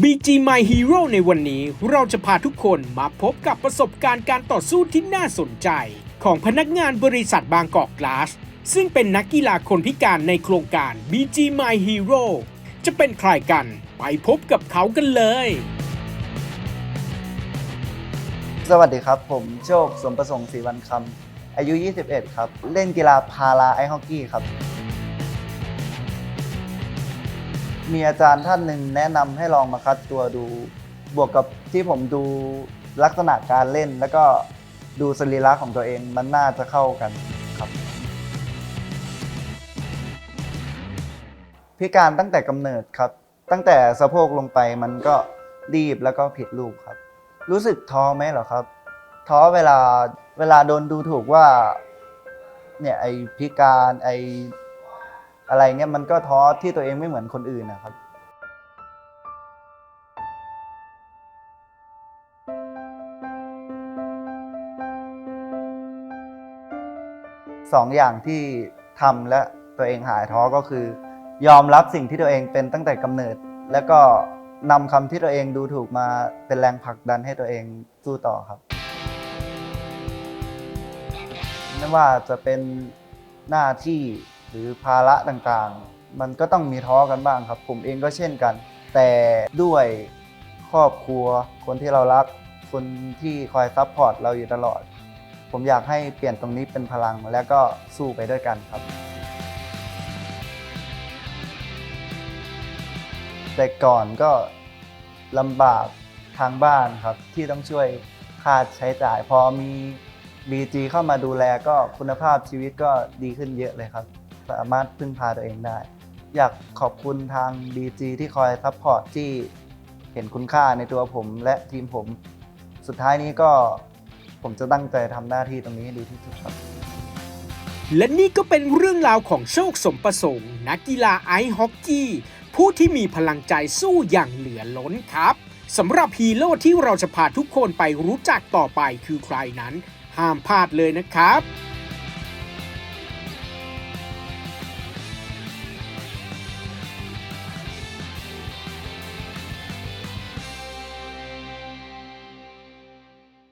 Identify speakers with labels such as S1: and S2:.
S1: BG My Hero ในวันนี้เราจะพาทุกคนมาพบกับประสบการณ์การต่อสู้ที่น่าสนใจ ของพนักงานบริษัทบางกอกกลาส ซึ่งเป็นนักกีฬาคนพิการในโครงการ BG My Hero จะเป็นใครกันไปพบกับเขากันเลย
S2: สวัสดีครับ ผมโชคสมประสงค์ศรีวันคำอายุ 21 ครับ เล่นกีฬาพาราไอฮอกกี้ครับ มีอาจารย์ท่านหนึ่งแนะนำให้ลองมาคัดตัวดู บวกกับที่ผมดูลักษณะการเล่น แล้วก็ดูสรีระของตัวเองมันน่าจะเข้ากันครับ พิการตั้งแต่กำเนิดครับ ตั้งแต่สะโพกลงไปมันก็รีบแล้วก็ผิดรูปครับ รู้สึกท้อไหมเหรอครับ ท้อเวลาเวลาโดนดูถูกว่าเนี่ยไอพิการไอ อะไรเงี้ยมันก็ท้อที่ตัวเองไม่เหมือนคนอื่นนะครับสองอย่างที่ทำและตัวเองหายท้อก็คือ ยอมรับสิ่งที่ตัวเองเป็นตั้งแต่กำเนิด แล้วก็นำคำที่ตัวเองดูถูกมาเป็นแรงผลักดันให้ตัวเองสู้ต่อครับ ไม่ว่าจะเป็นหน้าที่ หรือภาระต่างๆ มันก็ต้องมีท้อกันบ้างครับ ผมเองก็เช่นกัน แต่ด้วยครอบครัว คนที่เรารัก คนที่คอยซัพพอร์ตเราอยู่ตลอด ผมอยากให้เปลี่ยนตรงนี้เป็นพลังแล้วก็สู้ไปด้วยกันครับ แต่ก่อนก็ลำบากทางบ้านครับ ที่ต้องช่วยค่าใช้จ่ายพอมี BG เข้ามาดูแลก็คุณภาพชีวิตก็ดีขึ้นเยอะเลยครับ สามารถพึ่งพาตัวเองได้ อยากขอบคุณทาง BG ที่คอยซัพพอร์ตที่เห็นคุณค่าในตัวผมและทีมผม สุดท้ายนี้ก็ผมจะตั้งใจทำหน้าที่ตรงนี้ให้ดีที่สุดครับ
S1: และนี่ก็เป็นเรื่องราวของโชคสมประสงค์ นักกีฬาไอซ์ฮอกกี้ ผู้ที่มีพลังใจสู้อย่างเหลือล้นครับสำหรับฮีโร่ที่เราจะพาทุกคนไปรู้จักต่อไปคือใครนั้น ห้ามพลาดเลยนะครับ